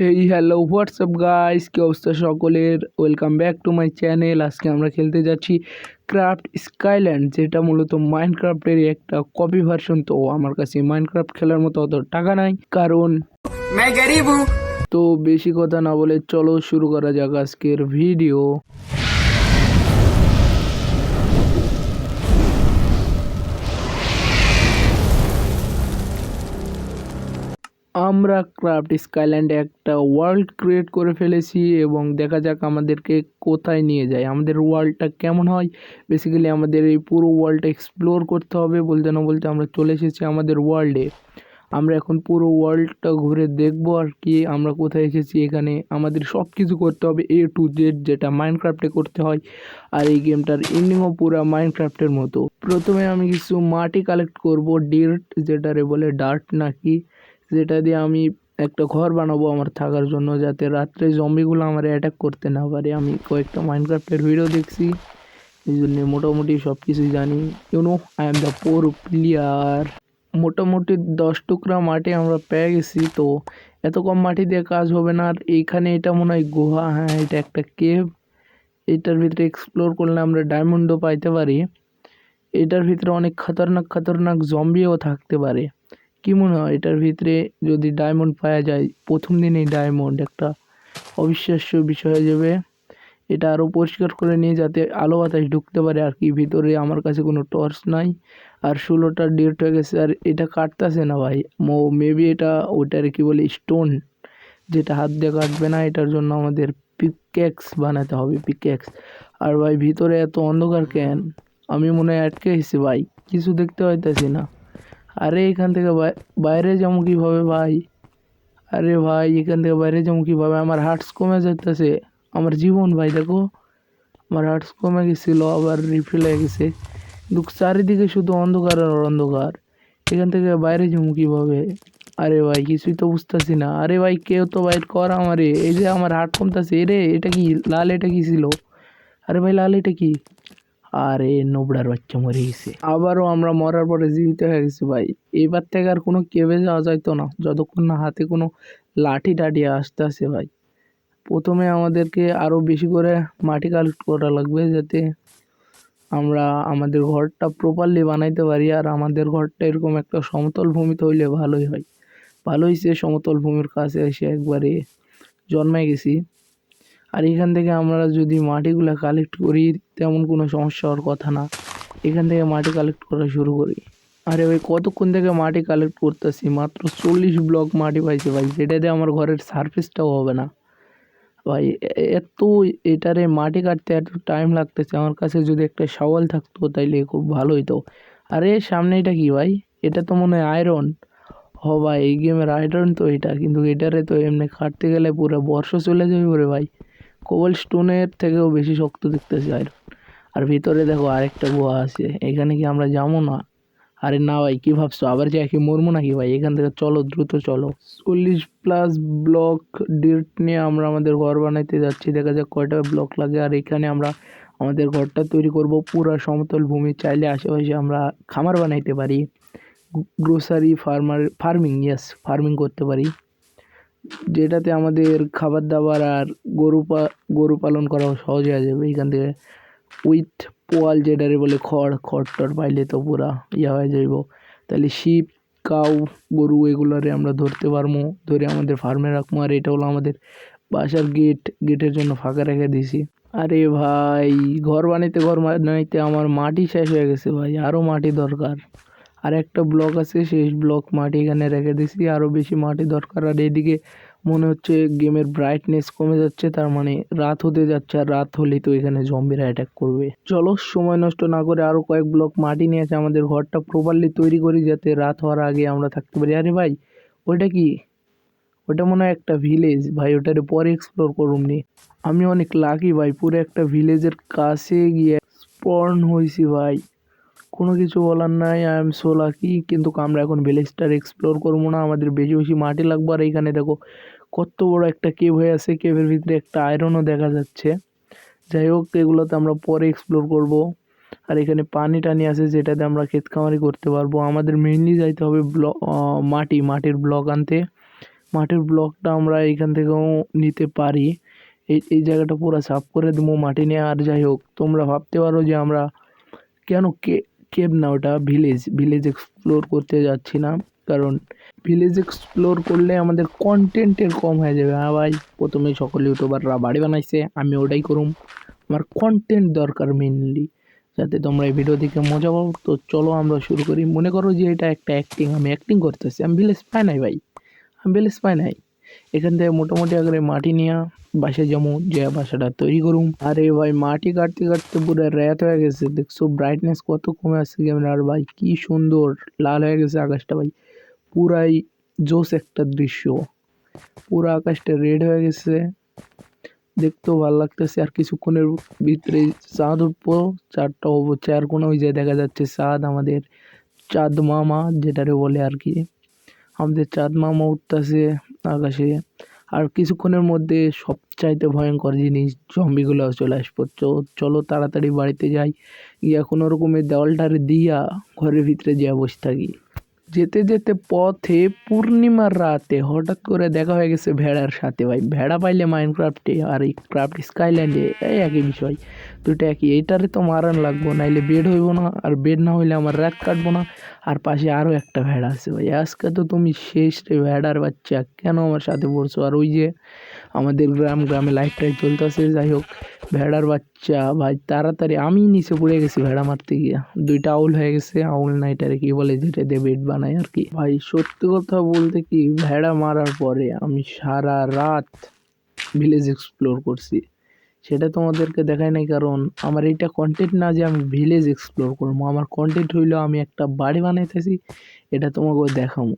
এই hello WhatsApp guys কী অবস্থা সকলের? Welcome back to my channel আজকে আমরা খেলতে যাচ্ছি ক্রাফট স্কাইল্যান্ড যেটা মূলত মাইনক্রাফ্টের একটা কপি ভার্সন তো আমার কাছে মাইনক্রাফ্ট খেলার মতো অত টাকা নাই কারণ তো বেশি কথা না বলে চলো শুরু করা যাক আজকের ভিডিও আমরা ক্রাফট স্কাইল্যান্ডে একটা ওয়ার্ল্ড ক্রিয়েট করে ফেলেছি এবং দেখা যাক আমাদেরকে কোথায় নিয়ে যায়। আমাদের ওয়ার্ল্ডটা কেমন হয়? বেসিক্যালি আমাদের এই পুরো ওয়ার্ল্ডটা এক্সপ্লোর করতে হবে বলতে না বলতে আমরা চলে এসেছি আমাদের ওয়ার্ল্ডে। আমরা এখন পুরো ওয়ার্ল্ডটা ঘুরে দেখব আর কি, আমরা কোথায় এসেছি, এখানে আমাদের সব কিছু করতে হবে এ টু জেড যেটা মাইনক্রাফটে করতে হয় আর এই গেমটার এন্ডিংও পুরো মাইনক্রাফটের মতো। প্রথমে আমি কিছু মাটি কালেক্ট করব ডির্ট যেটারে বলে ডার্ট নাকি। যেটা দিয়ে আমি একটা ঘর বানাবো আমার থাকার জন্য যাতে রাত্রে জম্বিগুলো আমার অ্যাটাক করতে না পারে। আমি কয়েকটা মাইনক্রাফটের ভিডিও দেখছি, এই জন্য মোটামুটি সব কিছুই জানি you know I am the poor player মোটামুটি দশ টুকরা মাটি আমরা পেয়ে গেছি, তো এত কম মাটি দিয়ে কাজ হবে না। আর এইখানে এটা মনে হয় গুহা হ্যাঁ এটা একটা কেভ এটার ভিতরে এক্সপ্লোর করলে আমরা ডায়মন্ডও পাইতে পারি। এটার ভিতরে অনেক খতরনাক খতরনাক জম্বিও থাকতে পারে। কি মনে হয় এটার ভিতরে যদি ডায়মন্ড পাওয়া যায়? প্রথম দিনেই ডায়মন্ড একটা অবিশ্বাস্য বিষয় হয়ে যাবে। এটা আরও পরিষ্কার করে নিয়ে যাতে আলো বাতাস ঢুকতে পারে আর কি। ভিতরে আমার কাছে কোনো টর্চ নাই। আর ষোলোটা ডেট হয়ে গেছে। আর এটা কাটতেছে না ভাই। মো মেবি এটা ওটার কি বলে স্টোন যেটা হাত দিয়ে কাটবে না, এটার জন্য আমাদের পিকেক্স বানাতে হবে পিকেক্স আর ভাই, ভিতরে এত অন্ধকার কেন? আমি মনে হয় আটকে গেছি ভাই। কিছু দেখতে পাইতেছি না। আরে এখান থেকে বাই- বাইরে যাব কীভাবে ভাই আরে ভাই এখান থেকে বাইরে যাব কীভাবে আমার হার্টস কমে যাইতেছে আমার জীবন ভাই দেখো আমার হার্টস কমে গেছিল আবার রিফিল হয়ে গেছে কিন্তু চারিদিকে শুধু অন্ধকার আর অন্ধকার এখান থেকে বাইরে যাব কীভাবে আরে ভাই কিছুই তো বুঝতেছি না আরে ভাই কেউ তো বাইর কর আমারে এই যে আমার হার্ট কমতেছে এরে এটা কি লাল এটা কি ছিল আরে ভাই লাল এটা কি আরে নোবড়ার বাচ্চা মরে গেছে। আবারও আমরা মরার পরে জীবিত হয়ে গেছি ভাই। এবার থেকে আর কোনো কেবে যাওয়া যাইতো না। যতক্ষণ না হাতে কোনো লাঠি টাঠি আসতে আসে ভাই। প্রথমে আমাদেরকে আরও বেশি করে মাটি কালেক্ট করা লাগবে যাতে আমরা আমাদের ঘরটা প্রপারলি বানাইতে পারি। আর আমাদের ঘরটা এরকম একটা সমতল ভূমিতে হইলে ভালোই হয়। ভালোই সে সমতল ভূমির কাছে এসে একবারে জন্মে গেছি। আর এখান থেকে আমরা যদি মাটিগুলো কালেক্ট করি, তেমন কোনো সমস্যা হওয়ার কথা না। এখান থেকে মাটি কালেক্ট করা শুরু করি। আরে ভাই, কতক্ষণ থেকে মাটি কালেক্ট করতেছি? মাত্র চল্লিশ ব্লক মাটি পাইছে ভাই, যেটা দিয়ে আমার ঘরের সারফেসটাও হবে না। ভাই এত এটারে মাটি কাটতে এত টাইম লাগতেছে, আমার কাছে যদি একটা শাওয়াল থাকতো তাইলে খুব ভালো হইতো। আরে, সামনে এটা কি ভাই? এটা তো মনে হয় আয়রন হ ভাই, এই গেমের আয়রন তো এটা, কিন্তু এটারে তো এমনি কাটতে গেলে পুরো বর্ষ চলে যাবে ওরে ভাই। কোবল স্টোনের থেকেও বেশি শক্ত দেখতেছে আয়রন আর ভিতরে দেখো আরেকটা গুহা আছে, এখানে কি আমরা যাব না? আরে না ভাই, কী ভাবছ? আবার যে কি মরবো নাকি ভাই? এখান থেকে চলো, দ্রুত চলো। চল্লিশ প্লাস ব্লক ডিট নিয়ে আমরা আমাদের ঘর বানাইতে যাচ্ছি। দেখা যাক কয়টা ব্লক লাগে। আর এখানে আমরা আমাদের ঘরটা তৈরি করব পুরো সমতল ভূমি। চাইলে আশেপাশে আমরা খামার বানাইতে পারি। Grocery farmer farming yes farming করতে পারি। যেটাতে আমাদের খাবার দাবার আর গরু পা, গরু পালন করাও সহজ হয়ে যাবে। এখান থেকে উইথ পোয়াল যেটারে বলে খড় খড় টড় পাইলে তো পুরা ইয়া হয়ে যাইব। তাহলে শিপ, কাউ, গরু এগুলারে আমরা ধরতে পারব ধরে আমাদের ফার্মে রাখব আর এটা হলো আমাদের বাসার গেট গেটের জন্য ফাঁকা রেখে দিছি। আরে ভাই, ঘর বানাইতে ঘর বানাইতে আমার মাটি শেষ হয়ে গেছে ভাই। আরও মাটি দরকার। আর একটা ব্লক আছে শেষ ব্লক মাটি এখানে রেখে দিছি। আরও বেশি মাটি দরকার। আর এদিকে মনে হচ্ছে গেমের ব্রাইটনেস কমে যাচ্ছে, তার মানে রাত হতে যাচ্ছে। আর রাত হলেই তো এখানে জম্বিরা অ্যাটাক করবে। চলো, সময় নষ্ট না করে আরও কয়েক ব্লক মাটি নিয়ে আছে আমাদের ঘরটা প্রপারলি তৈরি করি, যাতে রাত হওয়ার আগে আমরা থাকতে পারি। আরে ভাই, ওইটা কি? ওটা মনে হয় একটা ভিলেজ ভাই, ওটারে পরে এক্সপ্লোর করুন নি। আমি অনেক লাকি ভাই। পুরো একটা ভিলেজের কাছে গিয়ে স্পর্ন হয়েছি ভাই। কোনো কিছু বলার নাই আই এম সো লাকি কিন্তু আমরা এখন ভিলেজটার এক্সপ্লোর করব না, আমাদের বেশি বেশি মাটি লাগবে। আর এইখানে দেখো, কত বড় একটা কেভ হয়ে আছে কেভের ভিতরে একটা আয়রনও দেখা যাচ্ছে। যাই হোক, এগুলোতে আমরা পরে এক্সপ্লোর করব। আর এখানে পানি টানি আছে, যেটাতে আমরা ক্ষেত খামারি করতে পারব। আমাদের মেইনলি যাইতে হবে ব্লক মাটি, মাটির ব্লক আনতে। মাটির ব্লকটা আমরা এইখান থেকেও নিতে পারি। এই এই জায়গাটা পুরো সাফ করে দেবো মাটি নিয়ে। আর যাই হোক, তোমরা ভাবতে পারো যে আমরা কেন কে কেব না ওটা ভিলেজ ভিলেজ এক্সপ্লোর করতে যাচ্ছি না। কারণ ভিলেজ এক্সপ্লোর করলে আমাদের কন্টেন্টের কম হয়ে যাবে। হ্যাঁ ভাই, প্রথমে সকল ইউটিউবাররা বাড়ি বানাইছে, আমি ওটাই করুম। আমার কন্টেন্ট দরকার মেনলি যাতে তোমরা এই ভিডিও দেখে মজা পাও। তো চলো আমরা শুরু করি। মনে করো যে এটা একটা অ্যাক্টিং আমি অ্যাক্টিং করতেছি। আমি ভিলেজ পাই নাই ভাই। আমি ভিলেজ পাই নাই। এখান থেকে মোটামুটি আগে মাটি নিয়ে বাসে যাব যে বাসাটা তৈরি করুম। আরে ভাই, মাটি কাটতে কাটতে পুরো র্যাত হয়ে গেছে। দেখছ ব্রাইটনেস কত কমে আসছে ক্যামেরার ভাই, কি সুন্দর, লাল হয়ে গেছে আকাশটা ভাই। পুরাই জোস একটা দৃশ্য। পুরো আকাশটা রেড হয়ে গেছে। দেখতেও ভালো লাগতেছে। আর কিছুক্ষণের ভিতরে চাঁদ উঠবো চারটা হব চার কোনো ওই যে দেখা যাচ্ছে, চাঁদ আমাদের চাঁদ মামা, যেটারে বলে আর কি। আমাদের চাঁদ মামা উঠতেছে আকাশে। আর কিছুক্ষণের মধ্যে সবচাইতে ভয়ঙ্কর জিনিস জম্বিগুলো চলে আসব। চলো তাড়াতাড়ি বাড়িতে যাই। গিয়া কোনো রকমের দেওয়ালটারে দিয়া ঘরের ভিতরে যেয়ে বসে থাকি। যেতে যেতে পথে পূর্ণিমার রাতে হঠাৎ করে দেখা হয়ে গেছে ভেড়ার সাথে ভাই। ভেড়া পাইলে মাইনক্রাফটে আর এই ক্রাফট স্কাইল্যান্ডে এই একই বিষয়। দুটো একই। এইটারে তো মারান লাগবো, নাইলে বেড হইব না, আর বেড না হইলে আমার রাত কাটবো না। আর পাশে আরও একটা ভেড়া আছে ভাই। আজকে তো তুমি শেষ রে ভেড়ার বাচ্চা। কেন আমার সাথে পড়ছো? আর ওই যে আমাদের গ্রাম, গ্রামে লাইট টাইট চলতেছে, যাই হোক। ভেড়ার বাচ্চা, ভাই, তাড়াতাড়ি, আমি নিচে পড়ে গেছি ভেড়া মারতে গিয়ে। দুইটা আউল হয়ে গেছে, আউল না এটারে কি বলে যেটা দিয়ে বেড বানায় আর কি। ভাই, সত্যি কথা বলতে কি, ভেড়া মারার পরে আমি সারা রাত ভিলেজ এক্সপ্লোর করছি। সেটা তোমাদেরকে দেখায় নাই, কারণ আমার এইটা কন্টেন্ট না যে আমি ভিলেজ এক্সপ্লোর করব, আমার কন্টেন্ট হইল আমি একটা বাড়ি বানাইতেছি, এটা তোমাকে দেখাবো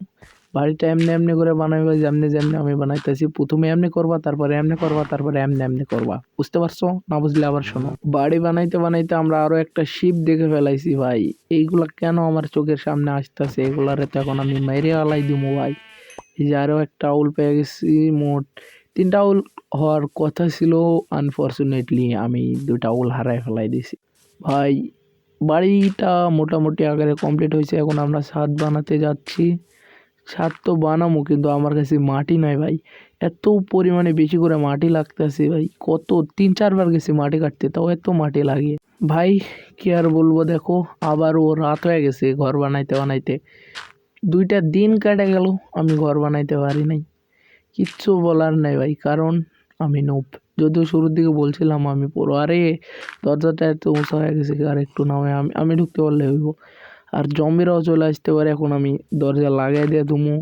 বাড়িটা এমনি এমনি করে বানাইবা, যেমনি যেমনি আমি বানাইতেছি। প্রথমে এমনি করবা, তারপরে এমনি করবা, তারপরে এমনি এমনি করবা। বুঝতে পারছ? না বুঝলে আবার শোনো। বাড়ি বানাইতে বানাইতে আমরা আরও একটা শিপ দেখে ফেলাইছি ভাই। এইগুলা কেন আমার চোখের সামনে আসতেছে? এগুলারে তো এখন আমি মেরে আলাই দিমু ভাই। এই যে আরও একটা আউল পেয়ে গেছি মোট তিনটা আউল হওয়ার কথা ছিল। আনফর্চুনেটলি আমি দুটা আউল হারাই ফেলাই দিছি। ভাই, বাড়িটা মোটামুটি আকারে কমপ্লিট হয়েছে। এখন আমরা ছাদ বানাতে যাচ্ছি। ছাদ তো বানাবো কিন্তু আমার কাছে মাটি নাই ভাই। এত পরিমাণে বেশি করে মাটি লাগতেছে ভাই। কত, তিন, চারবার গেছি মাটি কাটতে, তাও এত মাটি লাগে। ভাই, কি আর বলব, দেখো, আবার ও রাত হয়ে গেছে ঘর বানাইতে বানাইতে। দুইটা দিন কেটে গেল, আমি ঘর বানাইতে পারি নাই। কিচ্ছু বলার নাই ভাই, কারণ আমি নোপ। যদিও শুরুর দিকে বলছিলাম আমি পুরো, আরে, দরজাটা এত উঁচা হয়ে গেছে আর একটু নামে, আমি আমি ঢুকতে পারলে হইব। আর জম্বিরাও চলে আসতে পারে, এখন আমি দরজা লাগাই দিয়ে ধুমু।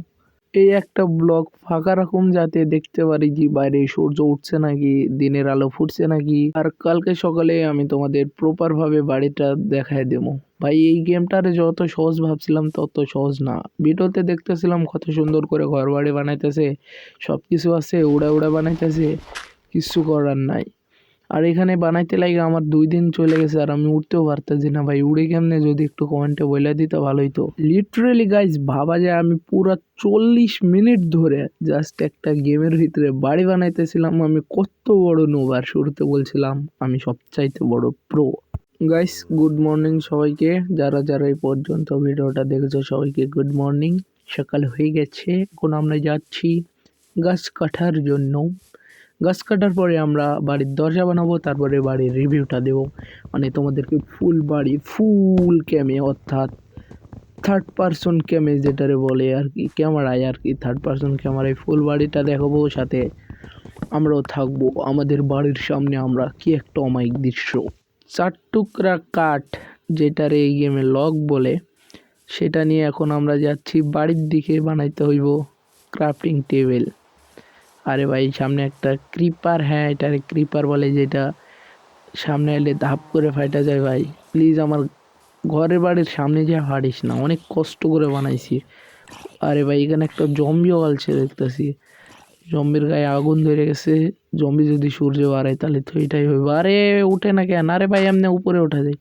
এই একটা ব্লক ফাঁকা রকম যাতে দেখতে পারি যে বাইরে সূর্য উঠছে নাকি, দিনের আলো ফুটছে নাকি। আর কালকে সকালে আমি তোমাদের প্রপার ভাবে বাড়িটা দেখায় দেবো। ভাই, এই গেমটারে যত সহজ ভাবছিলাম, তত সহজ না। ভিডিওতে দেখতেছিলাম কত সুন্দর করে ঘর বাড়ি বানাইতেছে সব কিছু আছে উড়া উড়া বানাইতেছে, কিছু করার নাই। আর এখানে বানাইতে লাগে আমার দুই দিন চলে গেছে আর আমি উঠতেও পারতেছি না ভাই। উড়ে কেমনে যদি একটু কমেন্টে বলে দিতে ভালোই তো। লিটারেলি গাইজ ভাবা যায় আমি পুরো চল্লিশ মিনিট ধরে জাস্ট একটা গেমের ভিতরে বাড়ি বানাইতেছিলাম। আমি কত বড় নোবার শুরুতে বলছিলাম, আমি সবচাইতে বড় প্রো গাইস গুড মর্নিং সবাইকে। যারা যারা এই পর্যন্ত ভিডিওটা দেখেছ, সবাইকে গুড মর্নিং সকাল হয়ে গেছে, এখন আমরা যাচ্ছি গাছ কাটার জন্য। গাছ কাটার পরে আমরা বাড়ির দরজা বানাবো, তারপরে বাড়ির রিভিউটা দেবো। মানে তোমাদেরকে ফুল বাড়ি, ফুল ক্যামে অর্থাৎ থার্ড পারসন ক্যামে যেটারে বলে আর কি ক্যামেরায় আর কি থার্ড পারসন ক্যামেরায় ফুল বাড়িটা দেখাবো, সাথে আমরাও থাকব। আমাদের বাড়ির সামনে আমরা কি একটা অমায়িক দৃশ্য। চার টুকরা কাঠ যেটারে এই গেমে লক বলে, সেটা নিয়ে এখন আমরা যাচ্ছি, বাড়ির দিকে বানাইতে হইব ক্রাফটিং টেবিল আরে ভাই, সামনে একটা ক্রিপার হ্যাঁ এটা ক্রিপার বলে যেটা। সামনে এলে ধাপ করে ফাইটা যায় ভাই। প্লিজ আমার ঘরের বাড়ির সামনে যে হারিস না, অনেক কষ্ট করে বানাইছি। আরে ভাই, এখানে একটা জম্বিও আলছে দেখতেছি। জম্বির গায়ে আগুন ধরে গেছে। জম্বি যদি সূর্য বাড়ায়, তাহলে তো এটাই হইব। আরে, উঠে না কেন? আরে ভাই, এমনি উপরে ওঠা যায়।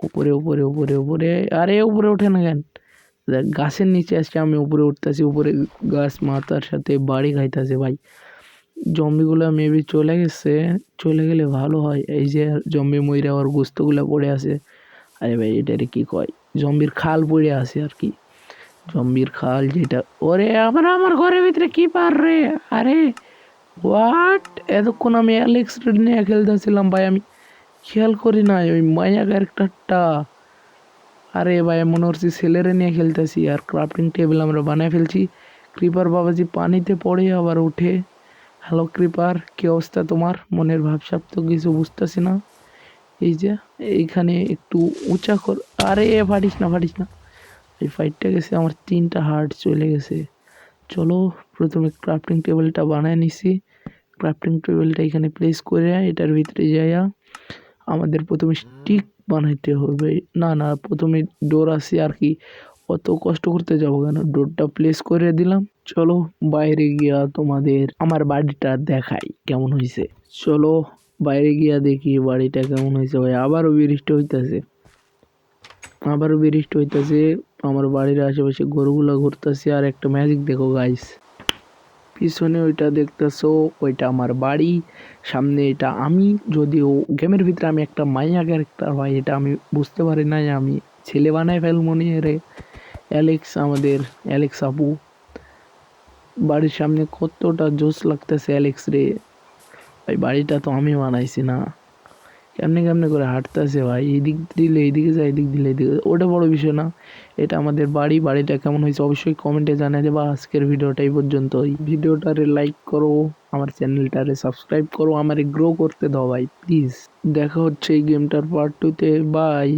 উপরে উপরে উপরে উপরে। আরে, উপরে ওঠে না কেন? গাছের নিচে আসছে আমি উপরে উঠতেছি, উপরে গাছ মাথার সাথে বাড়ি খাইতেছে ভাই। জম্বিগুলো মেবি চলে গেছে, চলে গেলে ভালো হয়। এই যে জম্বি মইরা ওর গোস্তগুলো পড়ে আছে। আরে ভাই, এটারে কি কয়? জম্বির খাল পড়ে আছে আর কি। জম্বির খাল যেটা, ওরে আবার আমার ঘরের ভিতরে কি পার রে? আরে হোয়াট এতক্ষণ আমি অ্যালেক্স নিয়ে খেলতেছিলাম ভাই, আমি খেয়াল করি নাই, ওই মায়া ক্যারেক্টারটা আরে ভাই মনে হচ্ছে ছেলেরে নিয়ে খেলতেছি। আর ক্রাফটিং টেবিল আমরা বানিয়ে ফেলছি। ক্রিপার বাবাজি পানিতে পড়ে আবার উঠে। হ্যালো ক্রিপার কী অবস্থা তোমার? মনের ভাবসাব তো কিছু বুঝতেছি না। এই যে, এইখানে একটু উঁচা কর আরে, এ ফাটিস না ফাটিস না। এই ফাইটটা গেছে, আমার তিনটা হার্ট চলে গেছে। চলো, প্রথমে ক্রাফটিং টেবিলটা বানায় নিছি। ক্রাফটিং টেবিলটা এখানে প্লেস করে এটার ভিতরে যাইয়া আমাদের প্রথমে স্টিক বানাইতে হবে। না না, প্রথমে ডোর আছে আর কি। অত কষ্ট করতে যাব কেন? ডোরটা প্লেস করে দিলাম। চলো বাইরে গিয়া তোমাদের আমার বাড়িটা দেখাই কেমন হয়েছে চলো বাইরে গিয়া দেখি বাড়িটা কেমন হয়েছে ভাই। আবারও বৃষ্টি হইতাছে। আবারও বৃষ্টি হইতেছে। আমার বাড়ির আশেপাশে গরুগুলো ঘুরতেছে আর একটা ম্যাজিক দেখো গাইস পিছনে ওইটা দেখতেছো, ওইটা আমার বাড়ি, সামনে এটা আমি, যদিও গেমের ভিতরে আমি একটা মাইয়া ক্যারেক্টার হয়, এটা আমি বুঝতে পারি নাই, আমি ছেলে বানায় ফেলমনি রে। অ্যালেক্স আমাদের অ্যালেক্স আপু। বাড়ির সামনে কতটা জোস লাগতেছে অ্যালেক্স রে। ভাই, বাড়িটা তো আমি বানাইছি না। কেমনে কেমনে করে হাঁটতেছে ভাই, এদিক দিলে এদিকে যায়, এদিক দিলে এদিকে ওটা বড় বিষয় না। এটা আমাদের বাড়ি, বাড়িটা কেমন হয়েছে অবশ্যই কমেন্টে জানাই দেবা। আজকের ভিডিওটা এই পর্যন্তই। ভিডিওটারে লাইক করো, আমার চ্যানেলটারে সাবস্ক্রাইব করো, আমারে গ্রো করতে দাও ভাই প্লিজ দেখা হচ্ছে এই গেমটার পার্ট টুতে বাই